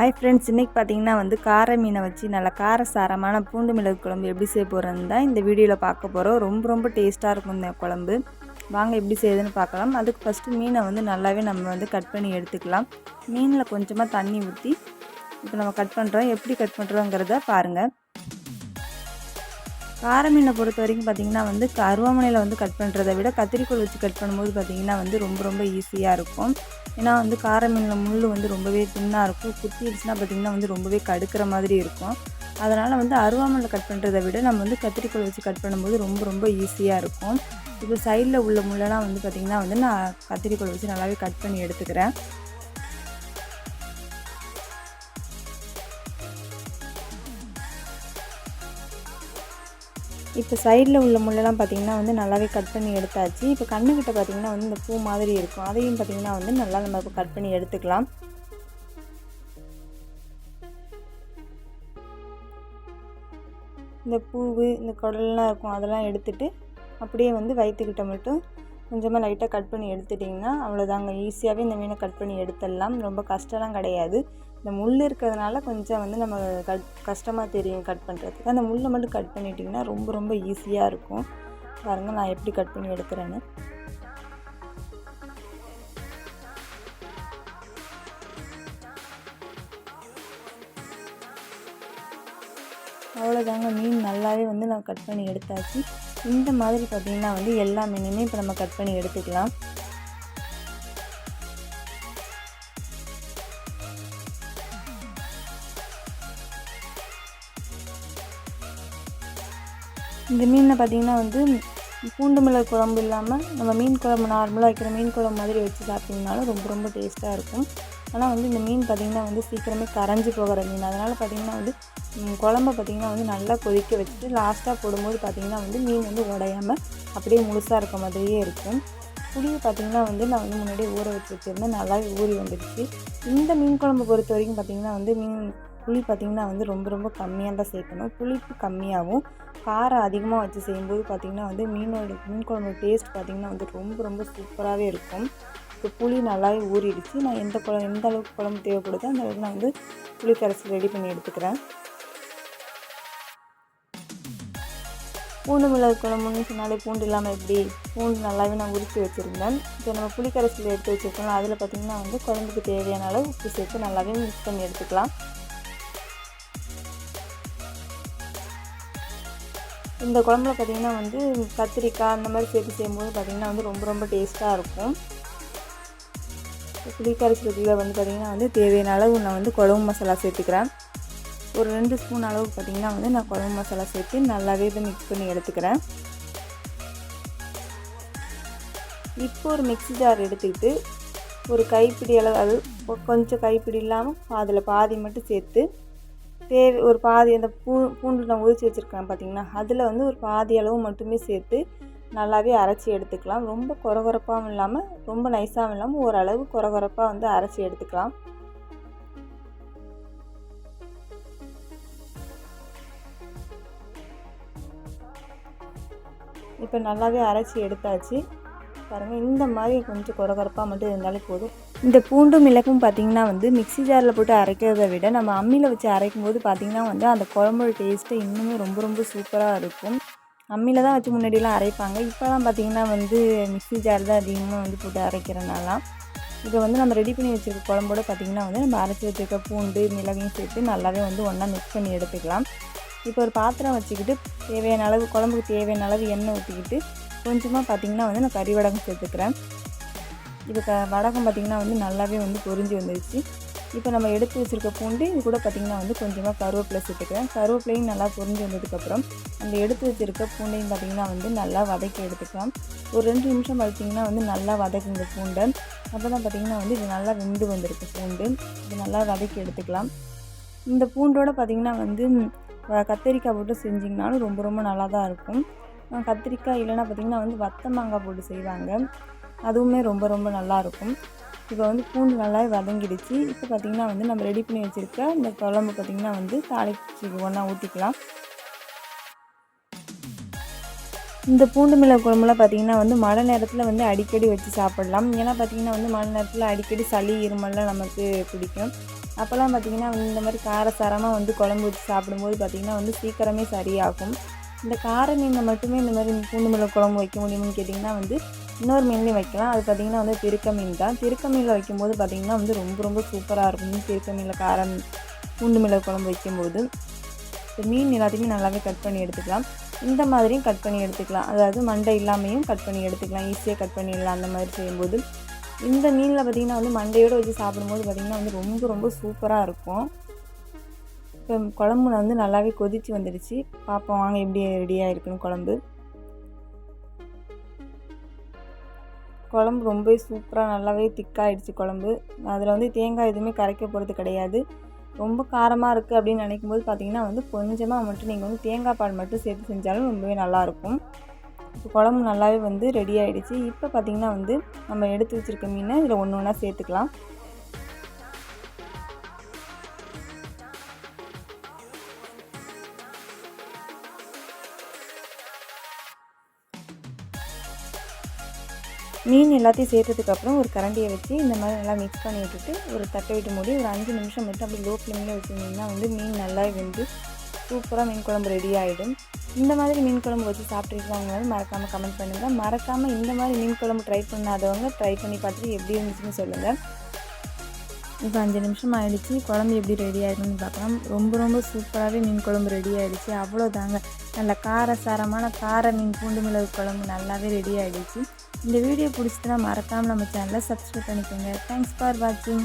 Hi friends இன்றைக்கி பார்த்தீங்கன்னா வந்து கார மீனை வச்சு நல்லா கார சாரமான பூண்டு மிளகு குழம்பு எப்படி செய்ய போகிறேன்னு தான் இந்த வீடியோவில் பார்க்க போகிறோம் ரொம்ப ரொம்ப டேஸ்ட்டாக இருக்கும் இந்த குழம்பு. வாங்க எப்படி செய்யுதுன்னு பார்க்கலாம். அதுக்கு ஃபஸ்ட்டு மீனை வந்து நல்லாவே நம்ம வந்து கட் பண்ணி எடுத்துக்கலாம். மீனில் கொஞ்சமாக தண்ணி ஊற்றி இப்போ நம்ம கட் பண்ணுறோம் எப்படி கட் பண்ணுறோங்கிறத பாருங்கள் கார மீனை பொறுத்த வரைக்கும் பார்த்திங்கன்னா வந்து அருவாமனையில் வந்து கட் பண்ணுறதை விட கத்திரிக்கோள் வச்சு கட் பண்ணும்போது பார்த்திங்கன்னா வந்து ரொம்ப ரொம்ப ஈஸியாக இருக்கும். ஏன்னா வந்து கார மீனில் முள் வந்து ரொம்பவே தின்னாக இருக்கும். குத்திடுச்சுன்னா பார்த்திங்கன்னா வந்து ரொம்பவே கடுக்கிற மாதிரி இருக்கும். அதனால் வந்து அருவாமனையில் கட் பண்ணுறதை விட நம்ம வந்து கத்திரிக்கோள் வச்சு கட் பண்ணும்போது ரொம்ப ரொம்ப ஈஸியாக இருக்கும். இப்போ சைடில் உள்ள முள்ளெல்லாம் வந்து பார்த்திங்கன்னா வந்து நான் கத்திரிக்கோள் வச்சு நல்லாவே கட் பண்ணி எடுத்துக்கிறேன். இப்போ சைடில் உள்ள முள்ளெல்லாம் பார்த்திங்கன்னா வந்து நல்லாவே கட் பண்ணி எடுத்தாச்சு. இப்போ கண்ணுக்கிட்ட பார்த்திங்கன்னா வந்து இந்த பூ மாதிரி இருக்கும். அதையும் பார்த்திங்கன்னா வந்து நல்லா நம்ம இப்போ கட் பண்ணி எடுத்துக்கலாம். இந்த பூவு இந்த குடல்லாம் இருக்கும் அதெல்லாம் எடுத்துட்டு அப்படியே வந்து வயிற்றுக்கிட்ட மட்டும் கொஞ்சமாக லைட்டாக கட் பண்ணி எடுத்துட்டிங்கன்னா அவ்வளோதாங்க ஈஸியாகவே இந்த மீனை கட் பண்ணி எடுத்துடலாம். ரொம்ப கஷ்டம்லாம் கிடையாது. இந்த முள் இருக்கிறதுனால கொஞ்சம் வந்து நம்ம கட் கஷ்டமாக தெரியும் கட் பண்ணுறதுக்கு அந்த முள்ளை மட்டும் கட் பண்ணிட்டிங்கன்னா ரொம்ப ரொம்ப ஈஸியாக இருக்கும். பாருங்கள் நான் எப்படி கட் பண்ணி எடுக்கிறேன்னு. அவ்வளோதாங்க மீன் நல்லாவே வந்து நான் கட் பண்ணி எடுத்தாச்சு. இந்த மாதிரி பார்த்திங்கன்னா வந்து எல்லா மீனையுமே இப்போ நம்ம கட் பண்ணி எடுத்துக்கலாம். இந்த மீனில் பார்த்திங்கன்னா வந்து பூண்டு மிளகு குழம்பு இல்லாமல் நம்ம மீன் குழம்பு நார்மலாக வைக்கிற மீன் குழம்பு மாதிரி வச்சு சாப்பிட்டிங்கனாலும் ரொம்ப ரொம்ப டேஸ்ட்டாக இருக்கும். ஆனால் வந்து இந்த மீன் பார்த்திங்கன்னா வந்து சீக்கிரமே கரைஞ்சி போகிற மீன். அதனால் பார்த்திங்கன்னா வந்து குழம்ப பார்த்திங்கன்னா வந்து நல்லா கொதிக்க வச்சுட்டு லாஸ்ட்டாக போடும்போது பார்த்திங்கன்னா வந்து மீன் வந்து உடையாமல் அப்படியே முழுசாக இருக்க மாதிரியே இருக்கும். புளியை பார்த்திங்கன்னா வந்து நான் வந்து முன்னாடியே ஊற வச்சு வச்சுருந்தேன். நல்லாவே ஊறி வந்துடுச்சு. இந்த மீன் குழம்பு பொறுத்த வரைக்கும் பார்த்திங்கன்னா வந்து மீன் புளி பார்த்திங்கன்னா வந்து ரொம்ப ரொம்ப கம்மியாக தான் சேர்க்கணும். புளிப்பு கம்மியாகவும் காரம் அதிகமாக வச்சு செய்யும்போது பார்த்திங்கன்னா வந்து மீனோட மீன் குழம்பு டேஸ்ட் பார்த்திங்கன்னா வந்து ரொம்ப ரொம்ப சூப்பராகவே இருக்கும். இப்போ புளி நல்லாவே ஊறிடுச்சு. நான் எந்த குழம்பு எந்த அளவுக்கு குழம்பு தேவைப்படுதோ அந்த அளவுக்கு நான் வந்து புளி கரைச்சி ரெடி பண்ணி எடுத்துக்கிறேன். பூண்டு மிளகு குழம்புன்னு சொன்னாலே பூண்டு இல்லாமல் எப்படி? பூண்டு நல்லாவே நான் உரித்து வச்சுருந்தேன். இப்போ நம்ம புளிக்கரைசல் எடுத்து வச்சுருக்கோம் அதில் பார்த்திங்கன்னா வந்து குழம்புக்கு தேவையான அளவு உப்பு சேர்த்து நல்லாவே மிக்ஸ் பண்ணி எடுத்துக்கலாம். இந்த குழம்புல பார்த்திங்கன்னா வந்து கத்திரிக்காய் அந்த மாதிரி சேர்த்து செய்யும்போது பார்த்திங்கன்னா வந்து ரொம்ப ரொம்ப டேஸ்ட்டாக இருக்கும். புளி கரைசலுக்குள்ளே வந்து பார்த்திங்கன்னா வந்து தேவையான அளவு நான் வந்து குழம்பு மசாலா சேர்த்துக்கிறேன். ஒரு ரெண்டு ஸ்பூன் அளவுக்கு பார்த்திங்கன்னா வந்து நான் குழம்பு மசாலா சேர்த்து நல்லாவே இதை மிக்ஸ் பண்ணி எடுத்துக்கிறேன். இப்போ ஒரு மிக்ஸி ஜார் எடுத்துக்கிட்டு ஒரு கைப்பிடி அளவு அது கொஞ்சம் கைப்பிடி இல்லாமல் அதில் பாதி மட்டும் சேர்த்து தேவை ஒரு பாதி அந்த பூ பூண்டு நான் உரித்து வச்சுருக்கேன் பார்த்திங்கன்னா அதில் வந்து ஒரு பாதி அளவு மட்டுமே சேர்த்து நல்லாவே அரைச்சி எடுத்துக்கலாம். ரொம்ப குறகுறப்பாகவும் இல்லாமல் ரொம்ப நைஸாகவும் இல்லாமல் ஓரளவு குறகுறப்பாக வந்து அரைச்சி எடுத்துக்கலாம். இப்போ நல்லாவே அரைச்சி எடுத்தாச்சு. பாருங்கள் இந்த மாதிரி கொஞ்சம் குறகுறப்பாக மட்டும் இருந்தாலே போதும். இந்த பூண்டும் மிளகும் பார்த்திங்கன்னா வந்து மிக்ஸி ஜாரில் போட்டு அரைக்கிறத விட நம்ம அம்மியில் வச்சு அரைக்கும் போது பார்த்திங்கன்னா வந்து அந்த குழம்போட டேஸ்ட்டு இன்னுமே ரொம்ப ரொம்ப சூப்பராக இருக்கும். அம்மியில் தான் வச்சு முன்னாடியெலாம் அரைப்பாங்க. இப்போலாம் பார்த்திங்கன்னா வந்து மிக்ஸி ஜார் தான் அதிகமாக வந்து போட்டு அரைக்கிறனாலாம் இதை வந்து நம்ம ரெடி பண்ணி வச்சுருக்க குழம்போட பார்த்திங்கன்னா வந்து நம்ம அரைச்சி வச்சுருக்க பூண்டு மிளகையும் சேர்த்து நல்லாவே வந்து ஒன்றா மிக்ஸ் பண்ணி எடுத்துக்கலாம். இப்போ ஒரு பாத்திரம் வச்சுக்கிட்டு தேவையான அளவு குழம்புக்கு தேவையான அளவு எண்ணெய் ஊற்றிக்கிட்டு கொஞ்சமாக பார்த்திங்கன்னா வந்து நான் கறி வடகம் சேர்த்துக்கிறேன். இது க வடகம் பார்த்திங்கன்னா வந்து நல்லாவே வந்து பொரிஞ்சு வந்துடுச்சு இப்போ நம்ம எடுத்து வச்சுருக்க பூண்டு இது கூட பார்த்திங்கன்னா வந்து கொஞ்சமாக கருவேப்பிலை சேர்த்துக்கிறேன். கருவேப்பிலையும் நல்லா பொரிஞ்சு வந்ததுக்கப்புறம் அந்த எடுத்து வச்சுருக்க பூண்டையும் பார்த்திங்கன்னா வந்து நல்லா வதக்கி எடுத்துக்கலாம். ஒரு ரெண்டு நிமிஷம் பார்த்திங்கன்னா வந்து நல்லா வதக்குங்க பூண்டை. அப்போ தான் பார்த்திங்கன்னா வந்து இது நல்லா வெந்து வந்திருக்கு பூண்டு. இது நல்லா வதக்கி எடுத்துக்கலாம். இந்த பூண்டோட பார்த்திங்கன்னா வந்து கத்திரிக்காய் போட்டு செஞ்சிங்கனாலும் ரொம்ப ரொம்ப நல்லா தான் இருக்கும். கத்திரிக்காய் இல்லைன்னா பார்த்திங்கன்னா வந்து வத்த மாங்காய் போட்டு செய்வாங்க. அதுவுமே ரொம்ப ரொம்ப நல்லாயிருக்கும். இப்போ வந்து பூண்டு நல்லா வதங்கிடுச்சு. இப்போ பார்த்திங்கன்னா வந்து நம்ம ரெடி பண்ணி வச்சுருக்க இந்த குழம்பு பார்த்திங்கன்னா வந்து தாளிச்சு ஒன்றா ஊற்றிக்கலாம் இந்த பூண்டு மிளகு குழம்புலாம் பார்த்திங்கன்னா வந்து மழை நேரத்தில் வந்து அடிக்கடி வச்சு சாப்பிடலாம். ஏன்னா பார்த்திங்கன்னா வந்து மழை நேரத்தில் அடிக்கடி சளி இருமல்லாம் நமக்கு பிடிக்கும். அப்போல்லாம் பார்த்திங்கன்னா இந்த மாதிரி காரசாரமாக வந்து குழம்பு வச்சு சாப்பிடும்போது பார்த்திங்கன்னா வந்து சீக்கிரமே சரியாகும். இந்த கார மீனில் மட்டுமே இந்த மாதிரி பூண்டு மிளகு குழம்பு வைக்க முடியும்னு கேட்டிங்கன்னா வந்து இன்னொரு மீன்லேயும் வைக்கலாம். அது பார்த்திங்கன்னா வந்து திருக்க மீன் தான். திருக்க மீனில் வைக்கும்போது பார்த்திங்கன்னா வந்து ரொம்ப ரொம்ப சூப்பராக இருக்கும். திருக்க மீனில் காரம் பூண்டு மிளகு குழம்பு வைக்கும்போது. இந்த மீன் எல்லாத்தையுமே நல்லாவே கட் பண்ணி எடுத்துக்கலாம். இந்த மாதிரியும் கட் பண்ணி எடுத்துக்கலாம். அதாவது மண்டை இல்லாமையும் கட் பண்ணி எடுத்துக்கலாம். ஈஸியாக கட் பண்ணிடலாம் அந்த மாதிரி செய்யும்போது. இந்த மீனில் பார்த்திங்கன்னா வந்து மண்டையோடு வச்சு சாப்பிடும்போது பார்த்திங்கன்னா வந்து ரொம்ப ரொம்ப சூப்பராக இருக்கும். இப்போ குழம்பு வந்து நல்லாவே கொதித்து வந்துடுச்சு. பார்ப்போம் வாங்க எப்படி ரெடியாக இருக்குன்னு குழம்பு. குழம்பு ரொம்பவே சூப்பராக நல்லாவே திக்காகிடுச்சு குழம்பு. அதில் வந்து தேங்காய் எதுவுமே கரைக்க போகிறது கிடையாது. ரொம்ப காரமாக இருக்குது அப்படின்னு நினைக்கும் போது பார்த்தீங்கன்னா வந்து கொஞ்சமாக மட்டும் நீங்கள் வந்து தேங்காய் பால் மட்டும் சேர்த்து செஞ்சாலும் ரொம்பவே நல்லாயிருக்கும் இப்போ குழம்பு நல்லாவே வந்து ரெடி ஆகிடுச்சு இப்போ பார்த்திங்கன்னா வந்து நம்ம எடுத்து வச்சுருக்க மீனை இதில் ஒன்று ஒன்றா சேர்த்துக்கலாம். மீன் எல்லாத்தையும் சேர்த்ததுக்கப்புறம் ஒரு கரண்டியை வச்சு இந்த மாதிரி நல்லா மிக்ஸ் பண்ணி விட்டுட்டு ஒரு தட்டை விட்டு மூடி ஒரு அஞ்சு நிமிஷம் மட்டும் அப்படி லோ ஃப்ளேமில் வச்சுருந்தீங்கன்னா வந்து மீன் நல்லா வெந்து சூப்பராக மீன் குழம்பு ரெடி ஆகிடும் இந்த மாதிரி மீன் குழம்பு வச்சு சாப்பிட்ருக்கவங்க மறக்காமல் கமெண்ட் பண்ணுங்கள் மறக்காமல் இந்த மாதிரி மீன் குழம்பு ட்ரை பண்ணாதவங்க ட்ரை பண்ணி பார்த்துட்டு எப்படி இருந்துச்சுன்னு சொல்லுங்கள் இப்போ அஞ்சு நிமிஷம் ஆகிடுச்சு குழம்பு எப்படி ரெடி ஆகிடுன்னு பார்க்கலாம். ரொம்ப ரொம்ப சூப்பராகவே மீன் குழம்பு ரெடி ஆகிடுச்சு அவ்வளோதாங்க. நல்ல காரசாரமான கார மீன் பூண்டு மிளகு குழம்பு நல்லாவே ரெடி ஆகிடுச்சு இந்த வீடியோ பிடிச்சிட்டுனா மறக்காமல் நம்ம சேனலை சப்ஸ்கிரைப் பண்ணிக்கோங்க. தேங்க்ஸ் ஃபார் வாட்சிங்